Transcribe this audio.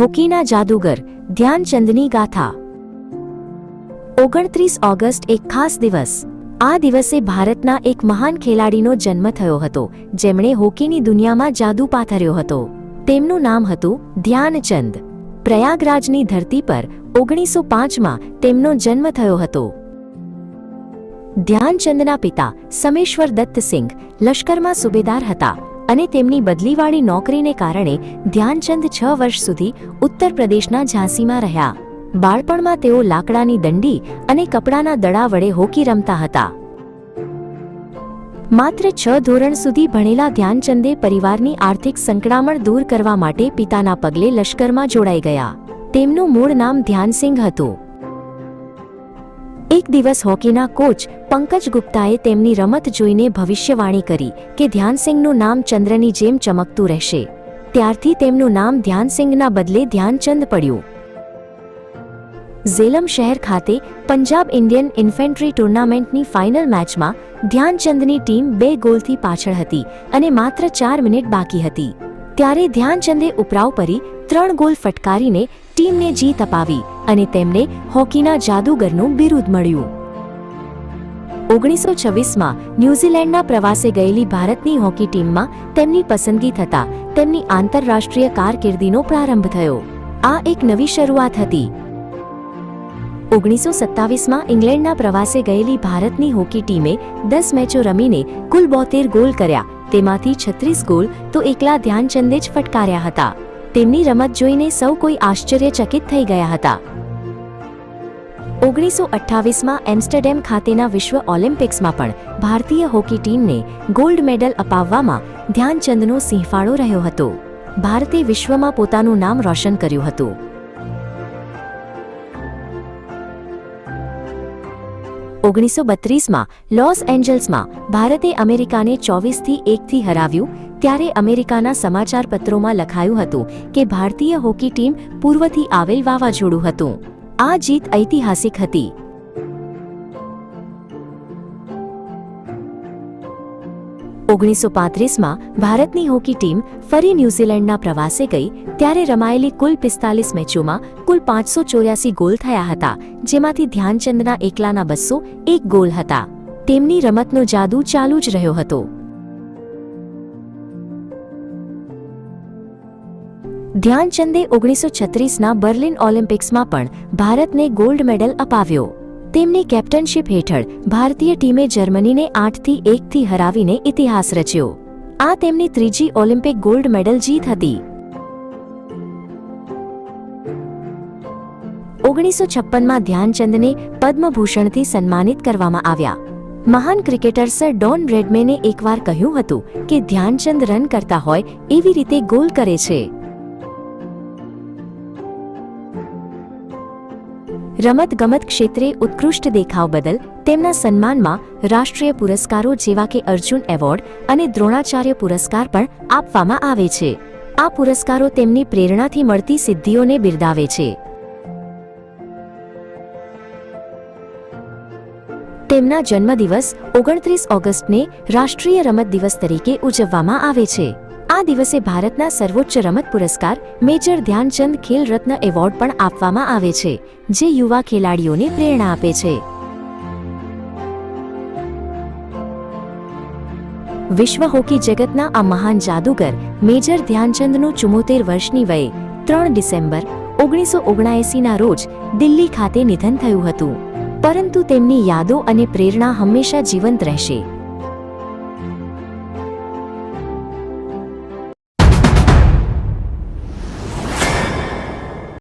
હોકીના જાદુગર ધ્યાનચંદની ગાથા. ઓગણત્રીસ ઓગસ્ટ એક ખાસ દિવસ. આ દિવસે ભારતના એક મહાન ખેલાડીનો જન્મ થયો હતો, જેમણે હોકીની દુનિયામાં જાદુ પાથર્યો હતો. તેમનું નામ હતું ધ્યાનચંદ. પ્રયાગરાજની ધરતી પર ઓગણીસો પાંચમાં તેમનો જન્મ થયો હતો. ધ્યાનચંદના પિતા સમેશ્વર દત્ત સિંઘ લશ્કરમાં સુબેદાર હતા. અને તેમની બદલીવાળી નોકરીને કારણે ધ્યાનચંદ છ વર્ષ સુધી ઉત્તર પ્રદેશના ઝાંસીમાં રહ્યા. બાળપણમાં તેઓ લાકડાની દંડી અને કપડાના દડા વડે હોકી રમતા હતા. માત્ર છ ધોરણ સુધી ભણેલા ધ્યાનચંદે પરિવારની આર્થિક સંકળામણ દૂર કરવા માટે પિતાના પગલે લશ્કરમાં જોડાઈ ગયા. તેમનું મૂળ નામ ધ્યાનસિંહ હતું. એક દિવસ હોકીના કોચ પંકજ ગુપ્તાએ તેમની રમત જોઈને ભવિષ્યવાણી કરી કે ધ્યાનસિંહનું નામ ચંદ્રની જેમ ચમકતું રહેશે. ત્યારથી તેમનું નામ ધ્યાનસિંહના બદલે ધ્યાનચંદ પડ્યું. ઝેલમ શહેર ખાતે પંજાબ ઇન્ડિયન ઇન્ફેન્ટ્રી ટુર્નામેન્ટની ફાઇનલ મેચમાં ધ્યાનચંદની ટીમ બે ગોલથી પાછળ હતી અને માત્ર ચાર મિનિટ બાકી હતી. ત્યારે ધ્યાનચંદે ઉપરાવ પરી ત્રણ ગોલ ફટકારીને ટીમને જીત અપાવી. અને તેમને હોકીના જાદુગરનું બિરુદ મળ્યું. ઓગણીસો છવ્વીસમાં ન્યૂઝીલેન્ડના પ્રવાસે ગયેલી ભારતની હોકી ટીમમાં તેમની પસંદગી થતાં તેમની આંતરરાષ્ટ્રીય કારકિર્દીનો પ્રારંભ થયો. આ એક નવી શરૂઆત હતી. ઓગણીસો સત્તાવીસમાં ઇંગ્લેન્ડના પ્રવાસે ગયેલી ભારતની હોકી ટીમે દસ મેચો રમીને કુલ બોતેર ગોલ કર્યા. તેમાંથી છત્રીસ ગોલ તો એકલા ધ્યાનચંદે જ ફટકાર્યા હતા. તેમની રમત જોઈને સૌ કોઈ આશ્ચર્યચકિત થઈ ગયા હતા. ઓગણીસો અઠ્ઠાવીસમાં એમ્સ્ટરડેમ ખાતેના વિશ્વ ઓલિમ્પિક્સમાં પણ ભારતીય હોકી ટીમને ગોલ્ડ મેડલ અપાવવામાં ધ્યાનચંદનો સિંહફાળો રહ્યો હતો. ભારતે વિશ્વમાં પોતાનું નામ રોશન કર્યું હતું. ઓગણીસો બત્રીસમાં લોસ એન્જલ્સમાં ભારતે અમેરિકાને ચોવીસથી એકથી હરાવ્યું, ત્યારે અમેરિકાના સમાચાર પત્રોમાં લખાયું હતું કે ભારતીય હોકી ટીમ પૂર્વથી આવેલ વાવાઝોડું હતું. આ જીત ઐતિહાસિક હતી. ઓગણીસો પાંત્રીસમાં ભારતની હોકી ટીમ ફરી ન્યૂઝીલેન્ડના પ્રવાસે ગઈ, ત્યારે રમાયેલી કુલ પિસ્તાલીસ મેચોમાં કુલ પાંચસો ચોર્યાસી ગોલ થયા હતા, જેમાંથી ધ્યાનચંદના એકલાના બસો એક ગોલ હતા. તેમની રમતનો જાદુ ચાલુ જ રહ્યો હતો. ધ્યાનચંદે ઓગણીસો છત્રીસના બર્લિન ઓલિમ્પિક્સમાં પણ ભારતને ગોલ્ડ મેડલ અપાવ્યો. તેમની કેપ્ટનશિપ હેઠળ ભારતીય ટીમે જર્મનીને આઠથી એકથી હરાવીને ઇતિહાસ રચ્યો. આ તેમની ત્રીજી ઓલિમ્પિક ગોલ્ડ મેડલ જીત હતી. ઓગણીસો છપ્પનમાં ધ્યાનચંદને પદ્મભૂષણથી સન્માનિત કરવામાં આવ્યા. મહાન ક્રિકેટર સર ડોન બ્રેડમેને એકવાર કહ્યું હતું કે ધ્યાનચંદ રન કરતા હોય એવી રીતે ગોલ કરે છે. રમત ગમત ક્ષેત્રે ઉત્કૃષ્ટ દેખાવ બદલ તેમના સન્માનમાં રાષ્ટ્રીય પુરસ્કારો જેવા કે અર્જુન એવોર્ડ અને દ્રોણાચાર્ય પુરસ્કાર પણ આપવામાં આવે છે. આ પુરસ્કારો તેમની પ્રેરણાથી મળતી સિદ્ધિઓને બિરદાવે છે. તેમના જન્મદિવસ ઓગણત્રીસ ઓગસ્ટને રાષ્ટ્રીય રમત દિવસ તરીકે ઉજવવામાં આવે છે. આ દિવસે ભારતના સર્વોચ્ચ રમત પુરસ્કાર મેજર ધ્યાનચંદ ખેલ રત્ન એવોર્ડ પણ આપવામાં આવે છે, જે યુવા ખેલાડીઓને પ્રેરણા આપે છે. વિશ્વ હોકી જગતના આ મહાન જાદુગર મેજર ધ્યાનચંદનું ચુમ્મોતેર વર્ષની વયે ત્રણ ડિસેમ્બર ઓગણીસો ઓગણાએસીના રોજ દિલ્હી ખાતે નિધન થયું હતું. પરંતુ તેમની યાદો અને પ્રેરણા હંમેશા જીવંત રહેશે.